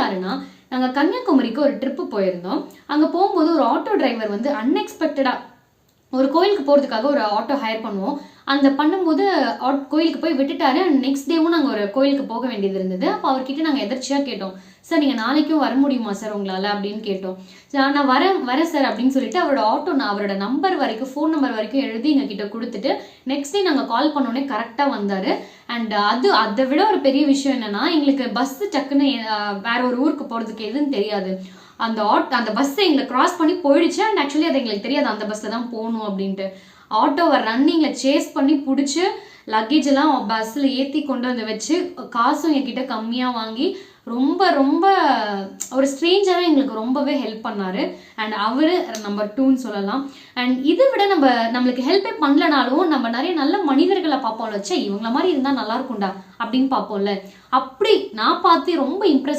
யாருன்னா நாங்கள் கன்னியாகுமரிக்கு ஒரு ட்ரிப்பு போயிருந்தோம். அங்கே போகும்போது ஒரு ஆட்டோ டிரைவர் வந்து அன்எக்ஸ்பெக்டடாக ஒரு கோயிலுக்கு போகிறதுக்காக ஒரு ஆட்டோ ஹையர் பண்ணுவோம். அந்த பண்ணும்போது ஆட்- கோயிலுக்கு போய் விட்டுட்டாரு. அண்ட் நெக்ஸ்ட் டேவும் நாங்கள் ஒரு கோயிலுக்கு போக வேண்டியது இருந்தது. அப்போ அவர்கிட்ட நாங்கள் எதர்ச்சியாக கேட்டோம். சார் நீங்கள் நாளைக்கும் வர முடியுமா சார் உங்களால்? அப்படின்னு கேட்டோம். "சார், நான் வரேன் வரேன் சார் அப்படின்னு சொல்லிட்டு அவரோட ஆட்டோ நான் அவரோட நம்பர் வரைக்கும் ஃபோன் நம்பர் வரைக்கும் எழுதி எங்ககிட்ட கொடுத்துட்டு நெக்ஸ்ட் டே நாங்கள் கால் பண்ணோடனே கரெக்டாக வந்தார். அண்ட் அது அதை விட ஒரு பெரிய விஷயம் என்னென்னா எங்களுக்கு பஸ் டக்குன்னு வேற ஒரு ஊருக்கு போகிறதுக்கு எதுன்னு தெரியாது. அந்த ஆட் அந்த பஸ்ஸை எங்களை கிராஸ் பண்ணி போயிடுச்சு. அண்ட் ஆக்சுவலி அது எங்களுக்கு தெரியாது அந்த பஸ்ஸில் தான் போகணும் அப்படின்ட்டு. ஆட்டோவை ரன்னிங்கில் சேஸ் பண்ணி பிடிச்சி லக்கேஜ் எல்லாம் பஸ்ஸில் ஏற்றி கொண்டு வந்து வச்சு காசும் என்கிட்ட கம்மியாக வாங்கி ரொம்ப ரொம்ப ஒரு ஸ்ட்ரேஞ்சராக எங்களுக்கு ரொம்பவே ஹெல்ப் பண்ணார். அண்ட் அவர் நம்பர் டூன்னு சொல்லலாம். அண்ட் இதை விட நம்ம நம்மளுக்கு ஹெல்ப்பே பண்ணலனாலும் நம்ம நிறைய நல்ல மனிதர்களை பார்ப்போம்ல வச்சே இவங்கள மாதிரி இருந்தால் நல்லா இருக்கும்டா அப்படின்னு பார்ப்போம்ல. அப்படி நான் பார்த்து ரொம்ப இம்ப்ரெஸ்